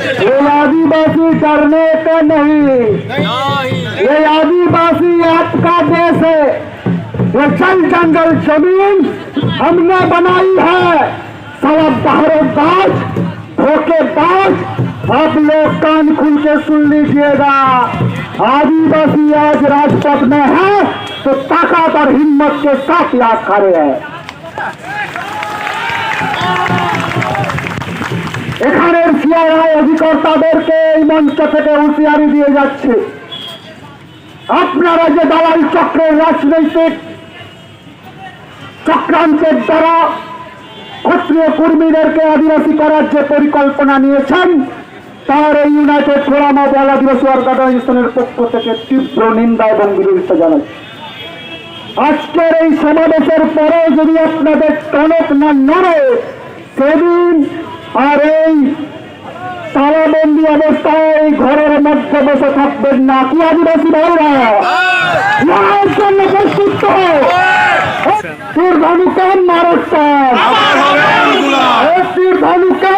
ये आदिवासी डरने का नहीं। ये आदिवासी आपका देश है। ये जल जंगल ज़मीन हमने बनाई है। सब बहरोबाज धोखेबाज आप लोग कान खुल के सुन लीजिएगा। आदिवासी आज राजपथ में है तो ताकत और हिम्मत के साथ याद खड़े हैं এখানের সিআরআই অধিকর্তাদেরকে এই মঞ্চ থেকে হুঁশিয়ারি দিয়ে যাচ্ছে। আপনারা যে দালাল চক্রের রাজনৈতিক চক্রান্তের দ্বারা ক্ষত্রিয় কর্মীদেরকে আদিবাসী করার যে পরিকল্পনা নিয়েছেন, তার এই United Forum of All Adivasi অর্গানাইজেশনের পক্ষ থেকে তীব্র নিন্দা এবং বিরোধিতা জানাচ্ছি আজকের এই সমাবেশের পরে যদি আপনাদের টনক না নড়ে, সেদিন আর এই তালাবন্দি অবস্থায় ঘরের মধ্যে বসে থাকবেন না। কি আদিবাসী ভাইরা? লড়াইয়ের জন্য প্রস্তুত মারস্থান তীর ধনুকে মারস্থান তীর ধনুকে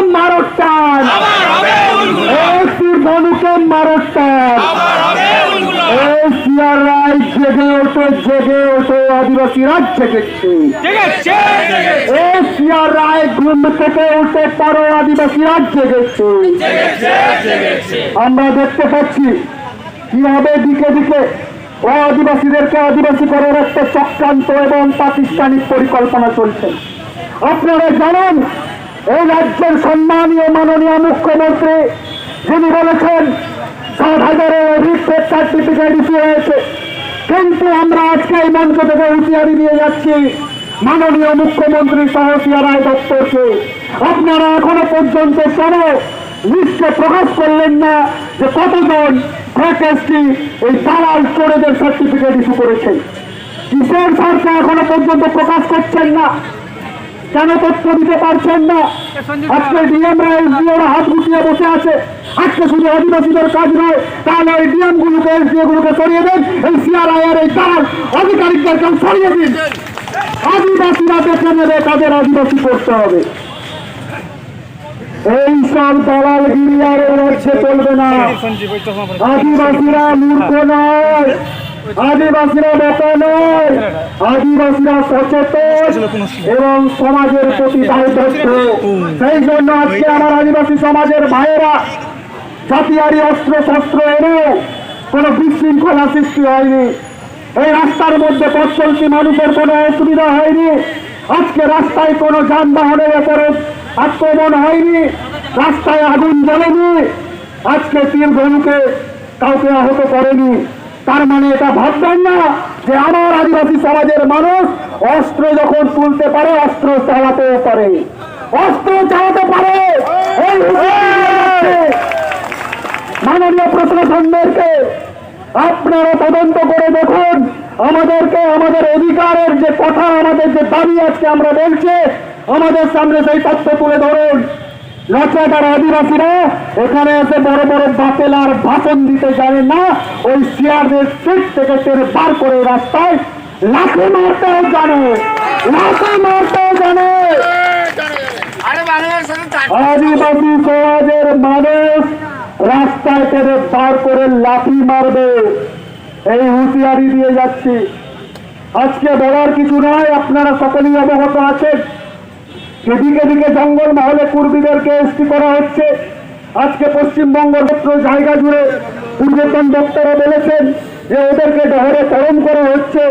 সিয়ারাই জেগে ওঠে জেগে ওঠে আদিবাসী রাজ জেগেছে ঘুম থেকে উঠে পরও আদিবাসী রাজ জেগেছে আমরা দেখতে পাচ্ছি কীভাবে দিকে দিকে ও আদিবাসীদেরকে আদিবাসী করার একটা চক্রান্ত এবং পাকিস্তানি পরিকল্পনা চলছে। আপনারা জানেন এই রাজ্যের সম্মানীয় মাননীয় মুখ্যমন্ত্রী যিনি বলেছেন সাত হাজারের অধিক সার্টিফিকেট ইস্যু হয়েছে। কিন্তু আমরা আজকে এই মঞ্চ থেকে হুঁশিয়ারি দিয়ে যাচ্ছি মাননীয় মুখ্যমন্ত্রী সহ সিয়ারাই দপ্তরকে আপনারা এখনও পর্যন্ত কেন লিস্টে প্রকাশ করলেন না যে কতজন এই দালাল চোরেদের সার্টিফিকেট ইস্যু করেছেন কিসের সরকার এখনও পর্যন্ত প্রকাশ করছেন না? কেন তথ্য দিতে পারছেন না? আজকে ডিএমরা এসডিওরা হাত গুটিয়ে বসে আছে। আজকে শুধু আদিবাসীদের কাজ নয়, তাহলে এই ডিএম গুলোকে এসডিও গুলোকে সরিয়ে দেন, এই সিআরআই এর এই দালাল আধিকারিকদেরকে সরিয়ে দিন। আদিবাসীরা দেখে নেবে তাদের আদিবাসী করতে হবে। এই সব এ রাজ্যে চলবে না। আদিবাসীরা মূর্খ নয়। আদিবাসীরা আদিবাসীরা সচেতন এবং সমাজের প্রতি দায়বদ্ধ। সেই জন্য আজকে আমার আদিবাসী সমাজের ভাইয়েরা জাতিয়ারি অস্ত্র শস্ত্র এনেও কোনো বিশৃঙ্খলা সৃষ্টি হয়নি। এই রাস্তার মধ্যে পথ মানুষের কোনো অসুবিধা হয়নি। আজকে রাস্তায় কোনো যানবাহনের উপরে আক্রমণ হয়নি। রাস্তায় আগুন জ্বলেনি। আজকে তীর ধনুকে কাউকে আহত করেনি। তার মানে এটা ভাববেন না যে আমার আদিবাসী সমাজের মানুষ অস্ত্র যখন তুলতে পারে, অস্ত্র চালাতেও পারে। অস্ত্র চালাতে পারে এই হুঁশিয়ারি দিয়ে যাচ্ছে। মাননীয় প্রশাসনদেরকে আপনারা তদন্ত করে দেখুন। আমাদেরকে আমাদের অধিকারের যে কথা আমাদের যে দাবি আজকে আমরা বলছি আমাদের সামনে সেই তথ্য তুলে ধরুন। নচেতার আদিবাসীরা এখানে এসে বড় বড় বাতেলার ভাষণ দিতে জানে না ওই চেয়ারদের সিট থেকে টেনে বার করে রাস্তায় লাঠি মারতেও জানে। লাঠি মারতেও জানে। আদিবাসী সমাজের মানুষ রাস্তায় টেনে বার করে লাঠি মারবে। এই হুঁশিয়ারি দিয়ে যাচ্ছি। আজকে বলার কিছু নয় আপনারা সকলেই অবগত আছেন। যেদিকে দিকে জঙ্গল মহলে কুর্মীদেরকে এসটি করা হচ্ছে। আজকে পশ্চিমবঙ্গ জায়গা জুড়ে পূর্বতন বক্তারা বলেছেন যে ওদেরকে ডহরে করণ করা হচ্ছে।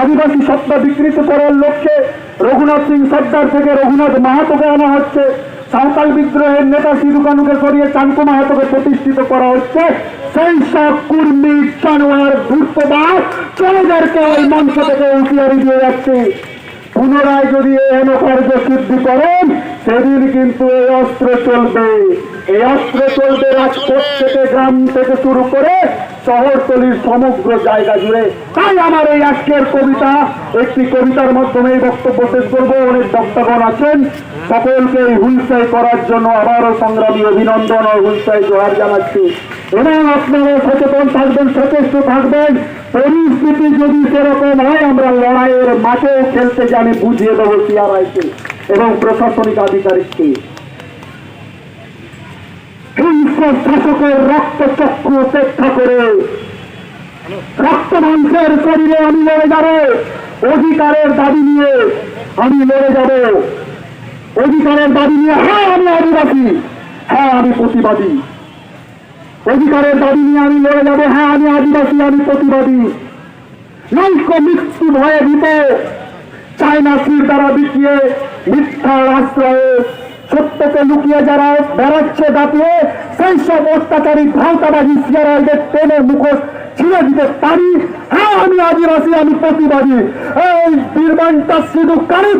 আদিবাসী সত্তা বিকৃত করার লক্ষ্যে রঘুনাথ সিং সর্দার থেকে রঘুনাথ মাহাতোকে আনা হচ্ছে। সাঁওতাল বিদ্রোহের নেতা সিধু কানুকে সরিয়ে চাঙ্কু মাহাতোকে প্রতিষ্ঠিত করা হচ্ছে। সেই সব কুর্মী, জানোয়ার ধূর্তবাস চলেদেরকে ওই মঞ্চ থেকে হুঁশিয়ারি দিয়ে যাচ্ছে। পুনরায় যদি এহেন কার্য সিদ্ধি করেন, সেদিন কিন্তু এই অস্ত্র চলবে। এই অস্ত্র চলবে রাজপথ থেকে, গ্রাম থেকে শুরু করে শহরতলির সমগ্র জায়গা জুড়ে। তাই আমার এই আজকের কবিতা, একটি কবিতার মাধ্যমে এই বক্তব্য শেষ করব। অনেক বক্তাগণ আছেন। সকলকে হুলসাই করার জন্য আবারও সংগ্রামী অভিনন্দন ও হুলসাই জোহার জানাচ্ছি। এবং আপনারা সচেতন থাকবেন, সচেষ্ট থাকবেন। পরিস্থিতি যদি সেরকম হয়, আমরা লড়াইয়ের মাঠেও খেলতে জানি বুঝিয়ে দেবো সিআরআইকে এবং প্রশাসনিক আধিকারিককে। হিংসা শাসকের রক্ত চক্ষু উপেক্ষা করে রক্ত মাংসের শরীরে আমি লড়ে যাব। অধিকারের দাবি নিয়ে আমি লড়ে যাব। অধিকারের দাবি নিয়ে হ্যাঁ আমি আদিবাসী হ্যাঁ আমি প্রতিবাদী। অধিকারের দাবি নিয়ে আমি লড়ে যাব হ্যাঁ আমি আদিবাসী, আমি প্রতিবাদী। নৈক্য মৃত্যু ভয়ে ভীত। চায়না সির দ্বারা বিকিয়ে মিথ্যার আশ্রয়ে সত্যকে লুকিয়ে যারা বেড়াচ্ছে দাপিয়ে সেই সব অত্যাচারী ভাওতাবাজি সিয়ারাইদের টেনের মুখোশ ছিঁড়ে দিতে পারি। হ্যাঁ আমি আদিবাসী আমি প্রতিবাদী। এই বীরবানটা শুধু কারও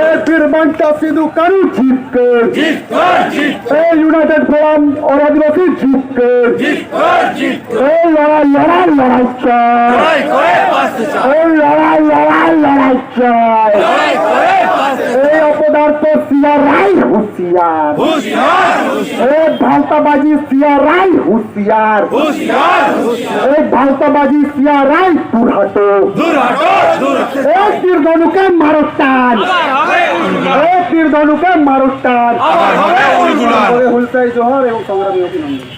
এই বীরবানটা শুধু কারও এই ইউনাইটেড ফোরাম और আদিবাসী জিতকে জিত কর জিত এই লড়াই লড়াই লড়াই চাই। এই লড়াই লড়াই লড়াই চাই। এই অপদার্থ সিয়ারাই হুশিয়ার। এ ভালতাবাজি সিয়ারাই হুশিয়ার। হুঁশিয়ার ভালতাবাজি সিয়ারাই দুর্হাটো। এ তীরধনুকে মারস্তান হবে উলগুলা তীরধনুকে আবার হবে জোহর এবং সংগ্রামী অভিনন্দন।